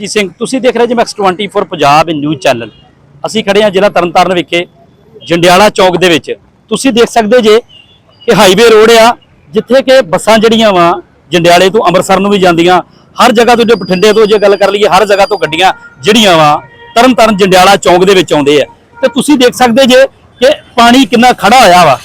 ਜੀ ਸਿੰਘ, ਤੁਸੀਂ ਦੇਖ ਰਹੇ ਜੀ ਮੈਕਸ 24 ਪੰਜਾਬ ਨਿਊਜ਼ ਚੈਨਲ ਅਸੀਂ ਖੜੇ ਹਾਂ ਜ਼ਿਲ੍ਹਾ ਤਰਨਤਾਰਨ ਵਿਖੇ, ਜੰਡਿਆਲਾ ਚੌਕ ਦੇ ਵਿੱਚ। ਤੁਸੀਂ ਦੇਖ ਸਕਦੇ ਜੇ ਕਿ ਹਾਈਵੇ ਰੋਡ ਆ, ਜਿੱਥੇ ਕਿ ਬੱਸਾਂ ਜਿਹੜੀਆਂ ਵਾ, ਜੰਡਿਆਲੇ ਤੋਂ ਅੰਮ੍ਰਿਤਸਰ ਨੂੰ ਵੀ ਜਾਂਦੀਆਂ, ਹਰ ਜਗ੍ਹਾ ਤੋਂ ਜੇ ਬਠਿੰਡੇ ਤੋਂ ਜੇ ਗੱਲ ਕਰ ਲਈਏ, ਹਰ ਜਗ੍ਹਾ ਤੋਂ ਗੱਡੀਆਂ ਜਿਹੜੀਆਂ ਵਾ, ਤਰਨਤਾਰਨ ਜੰਡਿਆਲਾ ਚੌਕ ਦੇ ਵਿੱਚ ਆਉਂਦੇ ਆ। ਤੇ ਤੁਸੀਂ ਦੇਖ ਸਕਦੇ ਜੇ ਕਿ ਪਾਣੀ ਕਿੰਨਾ ਖੜਾ ਹੋਇਆ ਵਾ,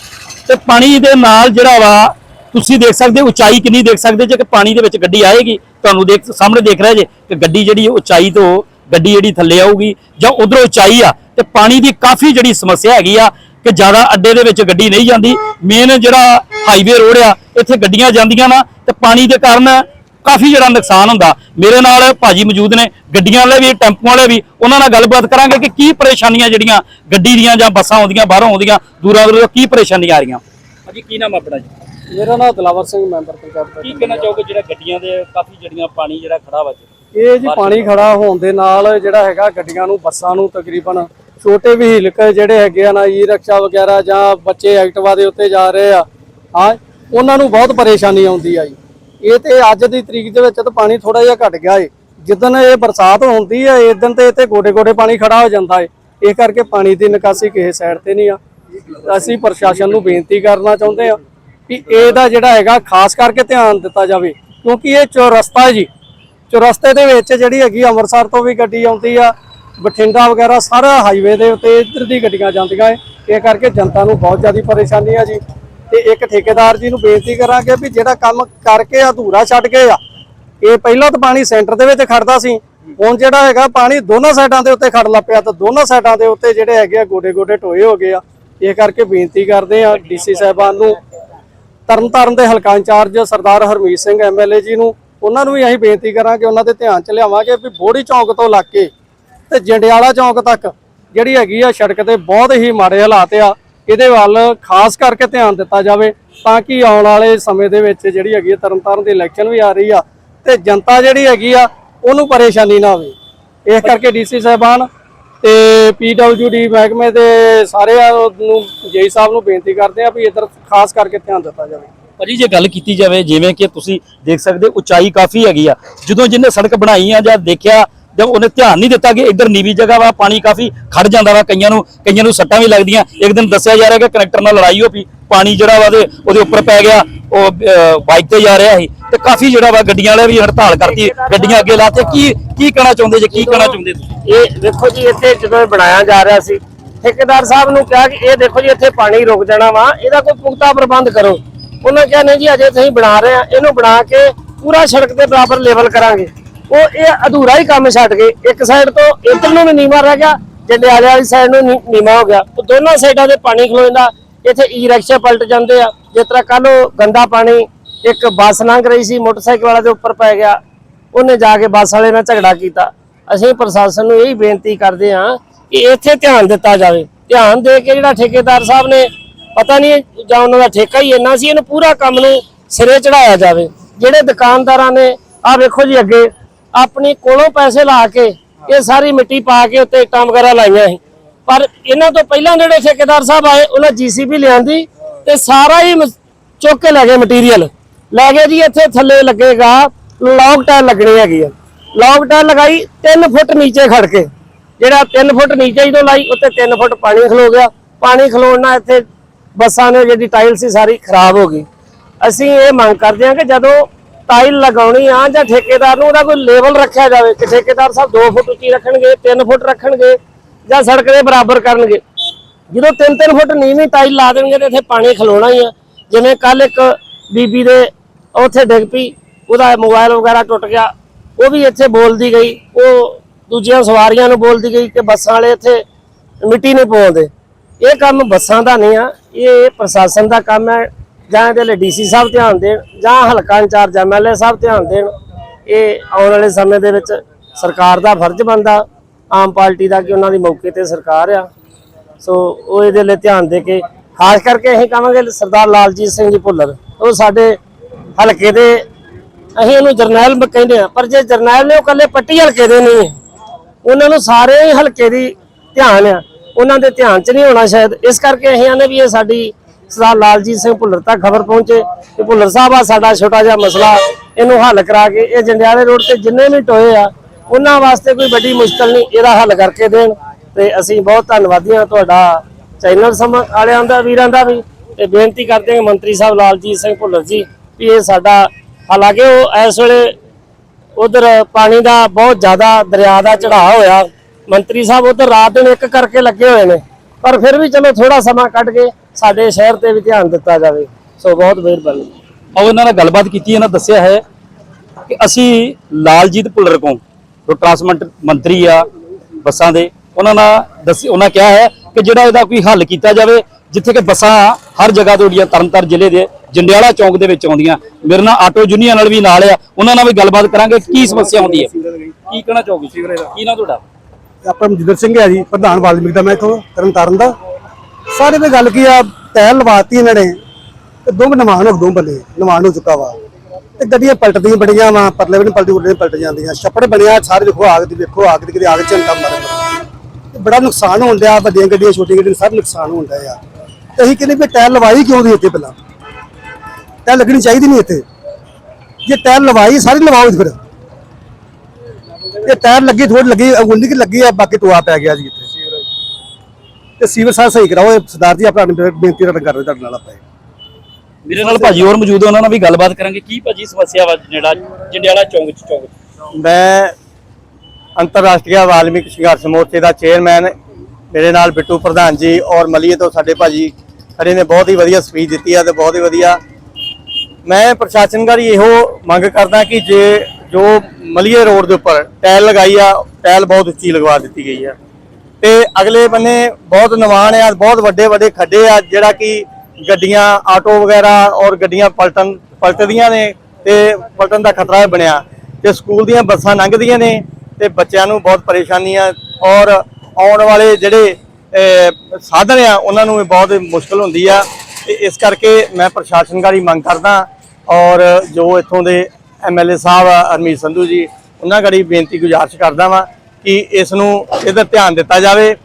ਤੇ ਪਾਣੀ ਦੇ ਨਾਲ ਜਿਹੜਾ ਵਾ ਤੁਸੀਂ ਦੇਖ ਸਕਦੇ ਹੋ ਉਚਾਈ ਕਿੰਨੀ ਦੇਖ ਸਕਦੇ ਜੇ ਕਿ ਪਾਣੀ ਦੇ ਵਿੱਚ ਗੱਡੀ ਆਏਗੀ, ਤੁਹਾਨੂੰ ਦੇਖ ਸਾਹਮਣੇ ਦੇਖ ਰਿਹਾ ਜੇ ਕਿ ਗੱਡੀ ਜਿਹੜੀ ਉਚਾਈ ਤੋਂ ਗੱਡੀ ਜਿਹੜੀ ਥੱਲੇ ਆਊਗੀ ਜਾਂ ਉਧਰੋਂ ਉਚਾਈ ਆ, ਤੇ ਪਾਣੀ ਦੀ ਕਾਫੀ ਜਿਹੜੀ ਸਮੱਸਿਆ ਹੈਗੀ ਆ ਕਿ ਜ਼ਿਆਦਾ ਅੱਡੇ ਦੇ ਵਿੱਚ ਗੱਡੀ ਨਹੀਂ ਜਾਂਦੀ। ਮੇਨ ਜਿਹੜਾ ਹਾਈਵੇ ਰੋਡ ਆ, ਇੱਥੇ ਗੱਡੀਆਂ ਜਾਂਦੀਆਂ ਨਾ, ਤੇ ਪਾਣੀ ਦੇ ਕਾਰਨ ਕਾਫੀ ਜਿਹੜਾ ਨੁਕਸਾਨ ਹੁੰਦਾ। ਮੇਰੇ ਨਾਲ ਭਾਜੀ ਮੌਜੂਦ ਨੇ, ਗੱਡੀਆਂ ਵਾਲੇ ਵੀ, ਟੈਂਪੂਆਂ ਵਾਲੇ ਵੀ, ਉਹਨਾਂ ਨਾਲ ਗੱਲਬਾਤ ਕਰਾਂਗੇ ਕਿ ਕੀ ਪਰੇਸ਼ਾਨੀਆਂ ਜਿਹੜੀਆਂ ਗੱਡੀ ਦੀਆਂ ਜਾਂ ਬੱਸਾਂ ਆਉਂਦੀਆਂ, ਬਾਹਰੋਂ ਆਉਂਦੀਆਂ ਦੂਰਾਂ ਦੂਰੋਂ ਕੀ ਪਰੇਸ਼ਾਨੀਆਂ ਆ ਰਹੀਆਂ। ਭਾਜੀ, ਕੀ ਨਾਮ ਆਪਣਾ ਜੀ? ਮੇਰਾ ਨਾਮ ਦਲਾਵਰ ਸਿੰਘ ਮੈਂਬਰ ਪੰਚਾਇਤ ਕੀ ਕਹਿਣਾ ਚਾਹੋਗੇ ਜਿਹੜਾ ਗੱਡੀਆਂ ਦੇ ਕਾਫੀ ਜਿਹੜੀਆਂ ਪਾਣੀ ਜਿਹੜਾ ਖੜਾ ਵਾ ਇਹ ਜੀ ਪਾਣੀ ਖੜਾ ਹੋਣ ਦੇ ਨਾਲ ਜਿਹੜਾ ਹੈਗਾ ਗੱਡੀਆਂ ਨੂੰ ਬੱਸਾਂ ਨੂੰ ਤਕਰੀਬਨ ਛੋਟੇ ਵਹੀਲਕ ਜਿਹੜੇ ਹੈਗੇ ਆ ਨਾ ਈ ਰਿਕਸ਼ਾ ਵਗੈਰਾ ਜਾਂ ਬੱਚੇ ਐਕਟਿਵਾ ਦੇ ਉੱਤੇ ਜਾ ਰਹੇ ਆ ਹਾਂ ਉਹਨਾਂ ਨੂੰ ਬਹੁਤ ਪਰੇਸ਼ਾਨੀ ਆਉਂਦੀ ਆ ਜੀ। ਇਹ ਤੇ ਅੱਜ ਦੀ ਤਰੀਕ ਦੇ ਵਿੱਚ ਤਾਂ ਪਾਣੀ ਥੋੜਾ ਜਿਹਾ ਘਟ ਗਿਆ ਏ। ਜਿੱਦਣ ਇਹ ਬਰਸਾਤ ਹੁੰਦੀ ਹੈ ਇਸ ਦਿਨ ਤੇ ਇੱਥੇ ਗੋਡੇ ਗੋਡੇ ਪਾਣੀ ਖੜਾ ਹੋ ਜਾਂਦਾ ਏ। ਇਹ ਕਰਕੇ ਪਾਣੀ ਦੀ ਨਿਕਾਸੀ ਕਿਸੇ ਸਾਈਡ ਤੇ ਨਹੀਂ ਆ। ਅਸੀਂ ਪ੍ਰਸ਼ਾਸਨ ਨੂੰ ਬੇਨਤੀ ਕਰਨਾ ਚਾਹੁੰਦੇ ਆ ਵੀ ਇਹਦਾ ਜਿਹੜਾ ਹੈਗਾ ਖਾਸ ਕਰਕੇ ਧਿਆਨ ਦਿੱਤਾ ਜਾਵੇ, ਕਿਉਂਕਿ ਇਹ ਚੌਰਸਤਾ ਹੈ ਜੀ। ਚੌਰਸਤੇ ਦੇ ਵਿੱਚ ਜਿਹੜੀ ਹੈਗੀ ਅੰਮ੍ਰਿਤਸਰ ਤੋਂ ਵੀ ਗੱਡੀ ਆਉਂਦੀ ਆ, ਬਠਿੰਡਾ ਵਗੈਰਾ ਸਾਰਾ ਹਾਈਵੇ ਦੇ ਉੱਤੇ ਇੱਧਰ ਦੀ ਗੱਡੀਆਂ ਜਾਂਦੀਆਂ ਏ। ਇਹ ਕਰਕੇ ਜਨਤਾ ਨੂੰ ਬਹੁਤ ਜ਼ਿਆਦਾ ਪਰੇਸ਼ਾਨੀ ਆ ਜੀ। ਤੇ ਇੱਕ ਠੇਕੇਦਾਰ ਜੀ ਨੂੰ ਬੇਨਤੀ ਕਰਾਂਗੇ ਵੀ ਜਿਹੜਾ ਕੰਮ ਕਰਕੇ ਅਧੂਰਾ ਛੱਡ ਗਏ ਆ, ਇਹ ਪਹਿਲਾਂ ਤਾਂ ਪਾਣੀ ਸੈਂਟਰ ਦੇ ਵਿੱਚ ਖੜਦਾ ਸੀ, ਹੁਣ ਜਿਹੜਾ ਹੈਗਾ ਪਾਣੀ ਦੋਨਾਂ ਸਾਈਡਾਂ ਦੇ ਉੱਤੇ ਖੜ ਲੱਗ ਪਿਆ ਤਾਂ ਦੋਨਾਂ ਸਾਈਡਾਂ ਦੇ ਉੱਤੇ ਜਿਹੜੇ ਹੈਗੇ ਆ ਗੋਡੇ ਗੋਡੇ ਟੋਏ ਹੋ ਗਏ ਆ। ਇਹ ਕਰਕੇ ਬੇਨਤੀ ਕਰਦੇ ਆ ਡੀਸੀ ਸਾਹਿਬਾਨ ਨੂੰ ਤਰਨਤਾਰਨ ਦੇ ਹਲਕਾ in charge Sardar Harmeet Singh MLA ji ਨੂੰ ਉਹਨਾਂ ਨੂੰ ਵੀ ਅਸੀਂ ਬੇਨਤੀ ਕਰਾਂਗੇ ਉਹਨਾਂ ਦੇ ਧਿਆਨ ਚ ਲਿਆਵਾਂਗੇ ਵੀ ਬੋੜੀ ਚੌਂਕ ਤੋਂ ਲੱਗ ਕੇ ਤੇ ਜੰਡਿਆਲਾ ਚੌਂਕ ਤੱਕ ਜਿਹੜੀ ਹੈਗੀ ਆ ਸੜਕ ਤੇ ਬਹੁਤ ਹੀ ਮਾੜੇ ਹਾਲਾਤ ਆ, ਇਹਦੇ ਵੱਲ ਖਾਸ ਕਰਕੇ ਧਿਆਨ ਦਿੱਤਾ ਜਾਵੇ ਤਾਂ ਕਿ ਆਉਣ ਵਾਲੇ ਸਮੇਂ ਦੇ ਵਿੱਚ ਜਿਹੜੀ ਹੈਗੀ ਆ ਤਰਨਤਾਰਨ ਦੀ ਇਲੈਕਸ਼ਨ ਵੀ ਆ ਰਹੀ ਆ ਤੇ ਜਨਤਾ ਜਿਹੜੀ ਹੈਗੀ ਆ ਉਹਨੂੰ ਪਰੇਸ਼ਾਨੀ ਨਾ ਹੋਵੇ। ਇਸ ਕਰਕੇ ਡੀਸੀ ਸਾਹਿਬਾਨ ਤੇ ਪੀਡਬਲਯੂਡੀ ਮਹਿਕਮੇ ਦੇ ਸਾਰਿਆਂ ਨੂੰ ਜੇਈ ਸਾਹਿਬ ਨੂੰ ਬੇਨਤੀ ਕਰਦੇ ਆ ਵੀ ਇਧਰ ਖਾਸ ਕਰਕੇ ਧਿਆਨ ਦਿੱਤਾ ਜਾਵੇ। ਭਾਜੀ ਜੇ ਗੱਲ ਕੀਤੀ ਜਾਵੇ ਜਿਵੇਂ ਕਿ ਤੁਸੀਂ ਦੇਖ ਸਕਦੇ ਹੋ, ਉਚਾਈ ਕਾਫੀ ਹੈਗੀ ਆ। ਜਦੋਂ ਜਿਹਨੇ ਸੜਕ ਬਣਾਈ ਆ ਜਾਂ ਦੇਖਿਆ ਜਾਂ ਉਹਨੇ ਧਿਆਨ ਨਹੀਂ ਦਿੱਤਾ ਕਿ ਇੱਧਰ ਨੀਵੀਂ ਜਗ੍ਹਾ ਵਾ ਪਾਣੀ ਕਾਫੀ ਖੜ ਜਾਂਦਾ ਵਾ ਕਈਆਂ ਨੂੰ ਕਈਆਂ ਨੂੰ ਸੱਟਾਂ ਵੀ ਲੱਗਦੀਆਂ। ਇੱਕ ਦਿਨ ਦੱਸਿਆ ਜਾ ਰਿਹਾ ਕਿ ਕਨੈਕਟਰ ਨਾਲ ਲੜਾਈ ਹੋ ਪਈ ਪਾਣੀ ਜਿਹੜਾ ਵਾ ਉਹਦੇ ਉੱਪਰ ਪੈ ਗਿਆ ਉਹ ਬਾਈਕ ਤੇ ਜਾ ਰਿਹਾ ਸੀ। ਤੇ ਕਾਫੀ ਜਿਹੜਾ ਵਾ ਗੱਡੀਆਂ ਵਾਲੇ ਵੀ ਹੜਤਾਲ ਕਰਤੀ ਗੱਡੀਆਂ ਅੱਗੇ ਲਾਤੇ। ਕੀ ਕੀ ਕਹਿਣਾ ਚਾਹੁੰਦੇ ਜੇ? ਕੀ ਕਹਿਣਾ ਚਾਹੁੰਦੇ ਤੁਸੀਂ? ਇਹ ਦੇਖੋ ਜੀ ਇੱਥੇ ਜਦੋਂ ਇਹ ਬਣਾਇਆ ਜਾ ਰਿਹਾ ਸੀ ਠੇਕੇਦਾਰ ਸਾਹਿਬ ਨੂੰ ਕਿਹਾ ਕਿ ਇਹ ਦੇਖੋ ਜੀ ਇੱਥੇ ਪਾਣੀ ਰੁਕ ਜਾਣਾ ਵਾ ਇਹਦਾ ਕੋਈ ਪੁਖਤਾ ਪ੍ਰਬੰਧ ਕਰੋ। ਉਹਨਾਂ ਕਿਹਾ ਨਹੀਂ ਜੀ ਅਜੇ ਤੁਸੀਂ ਬਣਾ ਰਹੇ ਆ ਇਹਨੂੰ ਬਣਾ ਕੇ ਪੂਰਾ ਸੜਕ ਦੇ ਬਰਾਬਰ ਲੈਵਲ ਕਰਾਂਗੇ। ਉਹ ਇਹ ਅਧੂਰਾ ਹੀ ਕੰਮ ਛੱਡ ਗਏ। ਇੱਕ ਸਾਈਡ ਤੋਂ ਇੱਧਰ ਨੂੰ ਵੀ ਨੀਵਾ ਰਹਿ ਗਿਆ ਜੰਡਿਆਲੇ ਵਾਲੀ ਸਾਈਡ ਨੂੰ ਨੀਵਾਂ ਹੋ ਗਿਆ। ਉਹ ਦੋਨਾਂ ਸਾਈਡਾਂ ਤੇ ਪਾਣੀ ਖਲੋ ਜਾਂਦਾ। ਇੱਥੇ ਈ ਰਿਕਸ਼ਾ ਪਲਟ ਜਾਂਦੇ ਆ। ਜਿਸ ਤਰ੍ਹਾਂ ਕੱਲ ਗੰਦਾ ਪਾਣੀ ਇੱਕ ਬੱਸ ਲੰਘ ਰਹੀ ਸੀ, ਮੋਟਰਸਾਈਕਲ ਵਾਲੇ ਦੇ ਉੱਪਰ ਪੈ ਗਿਆ। ਉਹਨੇ ਜਾ ਕੇ ਬੱਸ ਵਾਲੇ ਨਾਲ ਝਗੜਾ ਕੀਤਾ। ਅਸੀਂ ਪ੍ਰਸ਼ਾਸਨ ਨੂੰ ਇਹ ਬੇਨਤੀ ਕਰਦੇ ਹਾਂ ਕਿ ਇੱਥੇ ਧਿਆਨ ਦਿੱਤਾ ਜਾਵੇ। ਧਿਆਨ ਦੇ ਕੇ ਜਿਹੜਾ ਠੇਕੇਦਾਰ ਸਾਹਿਬ ਨੇ, ਪਤਾ ਨਹੀਂ ਜਾਂ ਉਹਨਾਂ ਦਾ ਠੇਕਾ ਹੀ ਇੰਨਾ ਸੀ, ਇਹਨੂੰ ਪੂਰਾ ਕੰਮ ਨੂੰ ਸਿਰੇ ਚੜਾਇਆ ਜਾਵੇ। ਜਿਹੜੇ ਦੁਕਾਨਦਾਰਾਂ ਨੇ, ਆਹ ਵੇਖੋ ਜੀ ਅੱਗੇ, ਆਪਣੀ ਕੋਲੋਂ ਪੈਸੇ ਲਾ ਕੇ, ਇਹ ਸਾਰੀ ਮਿੱਟੀ ਪਾ ਕੇ ਉੱਤੇ ਇੱਟਾਂ ਵਗੈਰਾ ਲਾਈਆਂ ਸੀ। ਪਰ ਇਹਨਾਂ ਤੋਂ ਪਹਿਲਾਂ ਜਿਹੜੇ ਠੇਕੇਦਾਰ ਸਾਹਿਬ ਆਏ, ਉਹਨਾਂ ਜੀਸੀਬੀ ਲਿਆਂਦੀ ਤੇ ਸਾਰਾ ਹੀ ਚੁੱਕ ਕੇ ਲੈ ਗਏ ਮਟੀਰੀਅਲ ਲੈ ਗਏ ਜੀ, ਇੱਥੇ ਥੱਲੇ ਲੱਗੇਗਾ ਲੌਕ ਟਾਇਲ ਲੱਗਣੀ ਹੈਗੀ ਆ। ਲੌਕ ਟਾਇਲ ਲਗਾਈ 3 ਫੁੱਟ ਨੀਚੇ ਖੜ ਕੇ। ਜਿਹੜਾ 3 ਫੁੱਟ ਨੀਚੇ ਜਦੋਂ ਲਾਈ ਉੱਤੇ 3 ਫੁੱਟ ਪਾਣੀ ਖਲੋ ਗਿਆ। ਪਾਣੀ ਖਲੋਣ ਨਾਲ ਇੱਥੇ ਬੱਸਾਂ ਨੇ ਜਿਹੜੀ ਟਾਇਲ ਸੀ, ਸਾਰੀ ਖਰਾਬ ਹੋ ਗਈ। ਅਸੀਂ ਇਹ ਮੰਗ ਕਰਦੇ ਹਾਂ ਕਿ ਜਦੋਂ ਟਾਈਲ ਲਗਾਉਣੀ ਆ ਜਾਂ ਠੇਕੇਦਾਰ ਨੂੰ ਉਹਦਾ ਕੋਈ ਲੈਵਲ ਰੱਖਿਆ ਜਾਵੇ, ਕਿ ਠੇਕੇਦਾਰ ਸਾਹਿਬ 2 ਫੁੱਟ ਉੱਚੀ ਰੱਖਣਗੇ 3 ਫੁੱਟ ਰੱਖਣਗੇ ਜਾਂ ਸੜਕ ਦੇ ਬਰਾਬਰ ਕਰਨਗੇ। ਜਦੋਂ 3-3 ਫੁੱਟ ਨੀਵੀਂ ਟਾਈਲ ਲਾ ਦੇਣਗੇ ਤੇ ਇੱਥੇ ਪਾਣੀ ਖਲੋਣਾ ਹੀ ਆ। ਜਿਵੇਂ ਕੱਲ ਇੱਕ ਬੀਬੀ ਦੇ ਉੱਥੇ ਡਿੱਗ ਪਈ, ਉਹਦਾ ਮੋਬਾਈਲ ਵਗੈਰਾ ਟੁੱਟ ਗਿਆ। ਉਹ ਵੀ ਇੱਥੇ ਬੋਲਦੀ ਗਈ, ਉਹ ਦੂਜੀਆਂ ਸਵਾਰੀਆਂ ਨੂੰ ਬੋਲਦੀ ਗਈ ਕਿ ਬੱਸਾਂ ਵਾਲੇ ਇੱਥੇ ਮਿੱਟੀ ਨਹੀਂ ਪਾਉਂਦੇ। ਇਹ ਕੰਮ ਬੱਸਾਂ ਦਾ ਨਹੀਂ ਆ, ਇਹ ਪ੍ਰਸ਼ਾਸਨ ਦਾ ਕੰਮ ਹੈ, ਜਾਂ ਇਹਦੇ ਲਈ ਡੀਸੀ ਸਾਹਿਬ ਧਿਆਨ ਦੇਣ, ਜਾਂ ਹਲਕਾ ਇੰਚਾਰਜ ਐਮਐਲਏ ਸਾਹਿਬ ਧਿਆਨ ਦੇਣ। ਇਹ ਆਉਣ ਵਾਲੇ ਸਮੇਂ ਦੇ ਵਿੱਚ ਸਰਕਾਰ ਦਾ ਫਰਜ਼ ਬਣਦਾ, ਆਮ ਪਾਰਟੀ ਦਾ ਕਿ ਉਹਨਾਂ ਦੀ ਮੌਕੇ ਤੇ ਸਰਕਾਰ ਆ। ਸੋ ਉਹ ਇਹਦੇ ਲਈ ਧਿਆਨ ਦੇ ਕੇ, ਖਾਸ ਕਰਕੇ ਅਸੀਂ ਕਹਾਂਗੇ ਸਰਦਾਰ ਲਾਲਜੀਤ ਸਿੰਘ ਜੀ ਭੁੱਲਰ, ਉਹ ਸਾਡੇ ਹਲਕੇ ਦੇ ਅਸੀਂ ਉਹਨੂੰ ਜਰਨੈਲ ਕਹਿੰਦੇ ਆ ਪਰ ਜੇ ਜਰਨੈਲ ਨੇ ਉਹ ਕੱਲੇ ਪੱਟੀ ਹਲਕੇ ਦੇ ਨਹੀਂ ਉਹਨਾਂ ਨੂੰ ਸਾਰੇ ਹੀ ਹਲਕੇ ਦੀ ਧਿਆਨ ਆ। ਉਹਨਾਂ ਦੇ ਧਿਆਨ 'ਚ ਨਹੀਂ ਹੋਣਾ ਸ਼ਾਇਦ। ਇਸ ਕਰਕੇ ਅਸੀਂ ਆਨੇ ਵੀ ਇਹ ਸਾਡੀ ਸਰਦਾਰ ਲਾਲਜੀਤ ਸਿੰਘ ਭੁੱਲਰ ਤੱਕ ਖਬਰ ਪਹੁੰਚੇ ਕਿ ਭੁੱਲਰ ਸਾਹਿਬ ਆ ਸਾਡਾ ਛੋਟਾ ਜਿਹਾ ਮਸਲਾ ਇਹਨੂੰ ਹੱਲ ਕਰਾ ਕੇ ਇਹ ਜੰਡਿਆਲੇ ਰੋਡ ਤੇ ਜਿੰਨੇ ਵੀ ਟੋਏ ਆ, ਉਹਨਾਂ ਵਾਸਤੇ ਕੋਈ ਵੱਡੀ ਮੁਸ਼ਕਲ ਨਹੀਂ, ਇਹਦਾ ਹੱਲ ਕਰਕੇ ਦੇਣ। ਤੇ ਅਸੀਂ ਬਹੁਤ ਧੰਨਵਾਦੀ ਹਾਂ ਤੁਹਾਡਾ ਚੈਨਲ ਸਮ ਵਾਲਿਆਂ ਦਾ, ਵੀਰਾਂ ਦਾ ਵੀ। ਤੇ ਬੇਨਤੀ ਕਰਦੇ ਹਾਂ ਮੰਤਰੀ ਸਾਹਿਬ ਲਾਲਜੀਤ ਸਿੰਘ ਭੁੱਲਰ ਜੀ ਵੀ ਇਹ ਸਾਡਾ, ਹਾਲਾਂਕਿ ਉਹ ਇਸ ਵੇਲੇ ਉਧਰ ਪਾਣੀ ਦਾ ਬਹੁਤ ਜ਼ਿਆਦਾ ਦਰਿਆ ਦਾ ਚੜਾਅ ਹੋਇਆ। ਮੰਤਰੀ ਸਾਹਿਬ ਉਧਰ ਰਾਤ ਦਿਨ ਇੱਕ ਕਰਕੇ ਲੱਗੇ ਹੋਏ ਨੇ। ਪਰ ਫਿਰ ਵੀ ਚਲੋ ਥੋੜਾ ਸਮਾਂ ਕੱਢ ਕੇ ਸਾਡੇ ਸ਼ਹਿਰ ਤੇ ਵੀ ਧਿਆਨ ਦਿੱਤਾ ਜਾਵੇ। ਸੋ ਬਹੁਤ ਮਿਹਰਬਾਨੀ। ਆਓ ਇਹਨਾਂ ਨਾਲ ਗੱਲਬਾਤ ਕੀਤੀ, ਇਹਨਾਂ ਦੱਸਿਆ ਹੈ ਕਿ ਅਸੀਂ ਲਾਲਜੀਤ ਭੁੱਲਰ ਕੋਲ ਜੋ ਟਰਾਂਸਪੋਰਟ ਮੰਤਰੀ ਆ ਬੱਸਾਂ ਦੇ, ਉਹਨਾਂ ਨਾਲ ਦੱਸ, ਉਹਨਾਂ ਕਿਹਾ ਹੈ ਕਿ ਜਿਹੜਾ ਇਹਦਾ ਕੋਈ ਹੱਲ ਕੀਤਾ ਜਾਵੇ, ਜਿੱਥੇ ਕਿ ਬੱਸਾਂ ਹਰ ਜਗ੍ਹਾ ਤੋਂ ਜਿਹੜੀਆਂ ਤਰਨਤਾਰਨ ਜ਼ਿਲ੍ਹੇ ਦੇ ਜੰਡਿਆਲਾ ਚੌਂਕ ਦੇ ਵਿੱਚ ਆਉਂਦੀਆਂ। ਮੇਰੇ ਨਾਲ ਆਟੋ ਯੂਨੀਅਨ ਨਾਲ ਵੀ ਨਾਲ ਆ। ਉਹਨਾਂ ਨਾਲ ਵੀ ਗੱਲਬਾਤ ਕਰਾਂਗੇ, ਕੀ ਸਮੱਸਿਆ ਆਉਂਦੀ ਹੈ? ਕੀ ਕਹਿਣਾ ਚਾਹੋਗੇ? ਕੀ ਨਾ ਤੁਹਾਡਾ? ਆਪਣਾ ਮਨਜਿੰਦਰ ਸਿੰਘ ਹੈ ਜੀ, ਪ੍ਰਧਾਨ ਵਾਲਮੀਕ ਦਾ, ਮੈਂ ਇਥੋਂ ਤਰਨ ਦਾ। ਸਾਰੇ ਤੇ ਗੱਲ ਕੀ ਆ ਟਾਇਰ ਲਵਾਤੀ ਇਹਨਾਂ ਨੇ, ਤੇ ਦੋ ਨਮਾਨ ਹੋ ਦੋ ਬੰਦੇ ਨਮਾਨ ਹੋ ਚੁੱਕਾ ਵਾ। ਤੇ ਗੱਡੀਆਂ ਪਲਟਦੀਆਂ ਬੜੀਆਂ ਵਾ, ਪਰਲੇ ਵੀ ਨੀ ਪਲਟੀ, ਉਰਲੇ ਪਲਟ ਜਾਂਦੀਆਂ। ਛੱਪੜ ਬਣਿਆ, ਸਾਰੇ ਦੇਖੋ, ਆਗ ਦੀ ਵੇਖੋ ਆਗ ਦੀ ਕਿਤੇ ਆਗ ਚੰਤਾ ਮਰਨ ਬੜਾ ਨੁਕਸਾਨ ਹੋਣ ਡਿਆ, ਵੱਡੀਆਂ ਗੱਡੀਆਂ, ਛੋਟੀਆਂ ਗੱਡੀਆਂ, ਸਭ ਨੁਕਸਾਨ ਹੋਣ ਡਿਆ ਆ। ਤੇ ਅਸੀਂ ਕਹਿੰਦੇ ਵੀ ਟਾਇਰ ਲਵਾਈ ਕਿਉਂ ਦੀ ਇੱਥੇ ਪਹਿਲਾਂ? ਟਾਇਰ ਲੱਗਣੀ ਚਾਹੀਦੀ ਨਹੀਂ ਇੱਥੇ। ਜੇ ਟਾਇਰ ਲਵਾਈ ਸਾਰੀ ਲਵਾਓ ਫਿਰ। ਇਹ ਟਾਇਰ ਲੱਗੀ ਥੋੜੀ ਲੱਗੀ ਉੰਨੀ ਕਿ ਲੱਗੀ ਆ ਬਾਕੀ ਟੋਆ ਪੈ ਗਿਆ ਜੀ ਇੱਥੇ। ਤੇ ਸੀਵਰ ਸਾਹ ਸਹੀ ਕਰਾਓ ਇਹ ਸਰਦਾਰ ਜੀ ਆਪਣਾ ਬੇਨਤੀ ਕਰ ਰਹੇ ਤੁਹਾਡੇ ਨਾਲ ਆਪਾਂ। ਮੇਰੇ ਨਾਲ ਭਾਜੀ ਹੋਰ ਮੌਜੂਦ ਹੈ ਉਹਨਾਂ ਨਾਲ ਵੀ ਗੱਲਬਾਤ ਕਰਾਂਗੇ। ਕੀ ਭਾਜੀ ਸਮੱਸਿਆ ਵਾ ਜਿਹੜਾ ਜੰਡਿਆਲਾ ਚੌਂਕ ਚ ਚੌਂਕ? ਮੈਂ ਅੰਤਰਰਾਸ਼ਟਰੀ ਵਾਲਮੀਕ ਸੰਘਰਸ਼ ਮੋਰਚੇ ਦਾ ਚੇਅਰਮੈਨ ਮੇਰੇ ਨਾਲ ਬਿੱਟੂ ਪ੍ਰਧਾਨ ਜੀ ਔਰ ਮਲੀਏ ਤੋਂ ਸਾਡੇ ਭਾਜੀ ਖੜੇ ਨੇ। ਬਹੁਤ ਹੀ ਵਧੀਆ ਸਪੀਚ ਦਿੱਤੀ ਆ ਤੇ ਬਹੁਤ ਹੀ ਵਧੀਆ ਮੈਂ ਪ੍ਰਸ਼ਾਸਨ ਪ੍ਰਸ਼ਾਸਨਗਰੀ ਇਹੋ ਮੰਗ ਕਰਦਾ ਕਿ ਜੇ ਜੋ ਮਲੀਏ ਰੋਡ ਦੇ ਉੱਪਰ ਟਾਇਲ ਲਗਾਈ ਆ, ਟਾਇਲ ਬਹੁਤ ਉੱਚੀ ਲਗਵਾ ਦਿੱਤੀ ਗਈ ਆ। ਤੇ ਅਗਲੇ ਬੰਨੇ ਬਹੁਤ ਨਿਵਾਣ ਆ, ਬਹੁਤ ਵੱਡੇ ਵੱਡੇ ਖੱਡੇ ਆ, ਜਿਹੜਾ ਕਿ ਗੱਡੀਆਂ, ਆਟੋ ਵਗੈਰਾ ਔਰ ਗੱਡੀਆਂ ਪਲਟਣ, ਪਲਟਦੀਆਂ ਨੇ ਤੇ ਪਲਟਣ ਦਾ ਖਤਰਾ ਬਣਿਆ। ਤੇ ਸਕੂਲ ਦੀਆਂ ਬੱਸਾਂ ਲੰਘਦੀਆਂ ਨੇ ਤੇ ਬੱਚਿਆਂ ਨੂੰ ਬਹੁਤ ਪਰੇਸ਼ਾਨੀ ਆ ਔਰ ਆਉਣ ਵਾਲੇ ਜਿਹੜੇ ਸਾਧਨ ਆ, ਉਹਨਾਂ ਨੂੰ ਵੀ ਬਹੁਤ ਮੁਸ਼ਕਲ ਹੁੰਦੀ ਆ। ਤੇ ਇਸ ਕਰਕੇ ਮੈਂ ਪ੍ਰਸ਼ਾਸਨਗਾਰੀ ਮੰਗ ਕਰਦਾ ਔਰ ਜੋ ਇੱਥੋਂ ਦੇ ਐਮਐਲਏ ਸਾਹਿਬ ਆ, ਹਰਮੀਤ ਸੰਧੂ ਜੀ ਉਹਨਾਂ ਗੜੀ ਬੇਨਤੀ ਗੁਜ਼ਾਰਿਸ਼ ਕਰਦਾ ਵਾਂ ਕਿ ਇਸ ਨੂੰ ਇਹਦਾ ਧਿਆਨ ਦਿੱਤਾ ਜਾਵੇ ਔਰ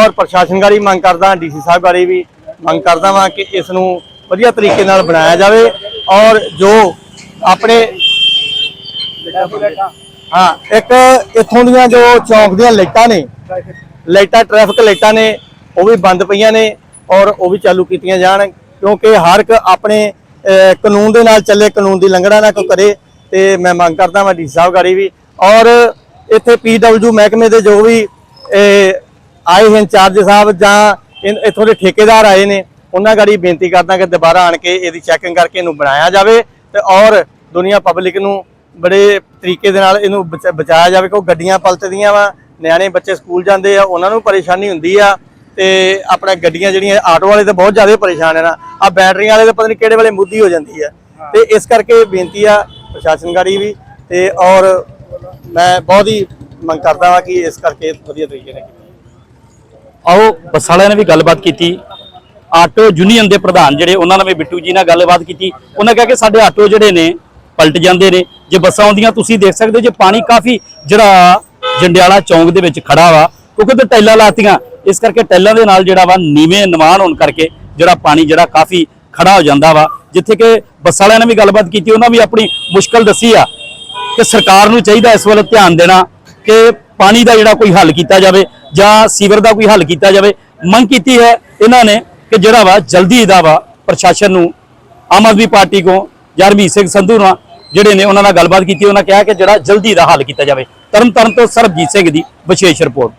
ਪ੍ਰਸ਼ਾਸਨ ਪ੍ਰਸ਼ਾਸਨਗਾਰੀ ਮੰਗ ਕਰਦਾ ਡੀਸੀ ਸਾਹਿਬ ਬਾਰੇ ਵੀ ਮੰਗ ਕਰਦਾ ਵਾਂ ਕਿ ਇਸ ਨੂੰ ਵਧੀਆ ਤਰੀਕੇ ਨਾਲ ਬਣਾਇਆ ਜਾਵੇ ਔਰ ਜੋ ਆਪਣੇ ਹਾਂ ਇੱਕ ਇੱਥੋਂ ਦੀਆਂ ਜੋ ਚੌਂਕ ਦੀਆਂ ਲਾਈਟਾਂ ਨੇ ਲਾਈਟਾਂ ਟ੍ਰੈਫਿਕ ਲਾਈਟਾਂ ਨੇ ਉਹ ਵੀ ਬੰਦ ਪਈਆਂ ਨੇ ਔਰ ਉਹ ਵੀ ਚਾਲੂ ਕੀਤੀਆਂ ਜਾਣ ਕਿਉਂਕਿ ਹਰ ਇੱਕ ਆਪਣੇ ਕਾਨੂੰਨ ਦੇ ਨਾਲ ਚੱਲੇ, ਕਾਨੂੰਨ ਦੀ ਲੰਘਣਾ ਨਾ ਕੋਈ ਕਰੇ ਤੇ ਮੈਂ ਮੰਗ ਕਰਦਾ ਮੈਂ ਡੀ ਸਾਹਿਬ ਗਾੜੀ ਵੀ। ਔਰ ਇੱਥੇ ਪੀਡਬਲਯੂ ਮਹਿਕਮੇ ਦੇ ਜੋ ਵੀ ਆਏ ਹਨ ਇੰਚਾਰਜ ਸਾਹਿਬ ਜਾਂ ਇੱਥੋਂ ਦੇ ਠੇਕੇਦਾਰ ਆਏ ਨੇ, ਉਹਨਾਂ ਗਾੜੀ ਬੇਨਤੀ ਕਰਦਾ ਕਿ ਦੁਬਾਰਾ ਆਣ ਕੇ ਇਹਦੀ ਚੈਕਿੰਗ ਕਰਕੇ ਇਹਨੂੰ ਬਣਾਇਆ ਜਾਵੇ ਤੇ ਔਰ ਦੁਨੀਆ ਪਬਲਿਕ ਨੂੰ ਬੜੇ ਤਰੀਕੇ ਦੇ ਨਾਲ ਇਹਨੂੰ ਬਚਾ- ਬਚਾਇਆ ਜਾਵੇ, ਕਿਉਂਕਿ ਗੱਡੀਆਂ ਪਲਟਦੀਆਂ ਵਾ, ਨਿਆਣੇ ਬੱਚੇ ਸਕੂਲ ਜਾਂਦੇ ਆ, ਉਹਨਾਂ ਨੂੰ ਪਰੇਸ਼ਾਨੀ ਹੁੰਦੀ ਆ। ਤੇ ਆਪਣਾ ਗੱਡੀਆਂ ਜਿਹੜੀਆਂ ਆਟੋ ਵਾਲੇ ਤਾਂ ਬਹੁਤ ਜ਼ਿਆਦਾ ਪਰੇਸ਼ਾਨ ਹੈ ਨਾ। ਆ ਬੈਟਰੀਆਂ ਵਾਲੇ ਤਾਂ ਪਤਾ ਨਹੀਂ ਕਿਹੜੇ ਵੇਲੇ ਮੁੱਦੀ ਹੋ ਜਾਂਦੀ ਹੈ ਤੇ ਇਸ ਕਰਕੇ ਬੇਨਤੀ ਆ ਪ੍ਰਸ਼ਾਸਨਗਾਰੀ ਵੀ ਤੇ ਔਰ ਮੈਂ ਬਹੁਤ ਹੀ ਮੰਗ ਕਰਦਾ ਹਾਂ ਕਿ ਇਸ ਕਰਕੇ ਵਧੀਆ ਤਰੀਕੇ ਨਾਲ ਆਓ, ਬੱਸ ਵਾਲਿਆਂ ਨੇ ਵੀ ਗੱਲਬਾਤ ਕੀਤੀ। ਆਟੋ ਯੂਨੀਅਨ ਦੇ ਪ੍ਰਧਾਨ ਜਿਹੜੇ, ਉਹਨਾਂ ਨਾਲ ਵੀ ਬਿੱਟੂ ਜੀ ਨਾਲ ਗੱਲਬਾਤ ਕੀਤੀ। ਉਹਨਾਂ ਕਿਹਾ ਕਿ ਸਾਡੇ ਆਟੋ ਜਿਹੜੇ ਨੇ, ਪਲਟ ਜਾਂਦੇ ਨੇ। ਜੇ ਬੱਸਾਂ ਆਉਂਦੀਆਂ, ਤੁਸੀਂ ਦੇਖ ਸਕਦੇ ਹੋ, ਜੇ ਪਾਣੀ ਕਾਫੀ ਜਿਹੜਾ ਜੰਡਿਆਲਾ ਚੌਂਕ ਦੇ ਵਿੱਚ ਖੜਾ ਵਾ, ਕਿਉਂਕਿ ਤੇ ਟੈਲਾਂ ਲਾਤੀਆਂ। ਇਸ ਕਰਕੇ ਟੈਲਾਂ ਦੇ ਨਾਲ ਜਿਹੜਾ ਵਾ ਨੀਵੇਂ ਨਿਵਾਨ ਹੋਣ ਕਰਕੇ ਜਿਹੜਾ ਪਾਣੀ ਜਿਹੜਾ ਕਾਫੀ ਖੜਾ ਹੋ ਜਾਂਦਾ ਵਾ। ਜਿੱਥੇ ਕਿ ਬੱਸ ਵਾਲਿਆਂ ਨੇ ਵੀ ਗੱਲਬਾਤ ਕੀਤੀ, ਉਹਨਾਂ ਵੀ ਆਪਣੀ ਮੁਸ਼ਕਲ ਦੱਸੀ ਆ ਕਿ ਸਰਕਾਰ ਨੂੰ ਚਾਹੀਦਾ ਇਸ ਵੱਲ ਧਿਆਨ ਦੇਣਾ ਕਿ ਪਾਣੀ ਦਾ ਜਿਹੜਾ ਕੋਈ ਹੱਲ ਕੀਤਾ ਜਾਵੇ ਜਾਂ ਸੀਵਰ ਦਾ ਕੋਈ ਹੱਲ ਕੀਤਾ ਜਾਵੇ। ਮੰਗ ਕੀਤੀ ਹੈ ਇਹਨਾਂ ਨੇ ਕਿ ਜਿਹੜਾ ਵਾ ਜਲਦੀ ਇਹਦਾ ਵਾ ਪ੍ਰਸ਼ਾਸਨ ਨੂੰ, ਆਮ ਆਦਮੀ ਪਾਰਟੀ ਕੋ ਜਾਂ ਹਰਮੀਤ ਸਿੰਘ ਸੰਧੂ ਨਾਲ ਜਿਹੜੇ ਨੇ ਉਹਨਾਂ ਨਾਲ ਗੱਲਬਾਤ ਕੀਤੀ, ਉਹਨਾਂ ਕਿਹਾ ਕਿ ਜਿਹੜਾ ਜਲਦੀ ਦਾ ਹੱਲ ਕੀਤਾ ਜਾਵੇ। ਤਰਨ ਤਾਰਨ ਤੋਂ ਸਰਬਜੀਤ ਸਿੰਘ ਦੀ ਵਿਸ਼ੇਸ਼ ਰਿਪੋਰਟ।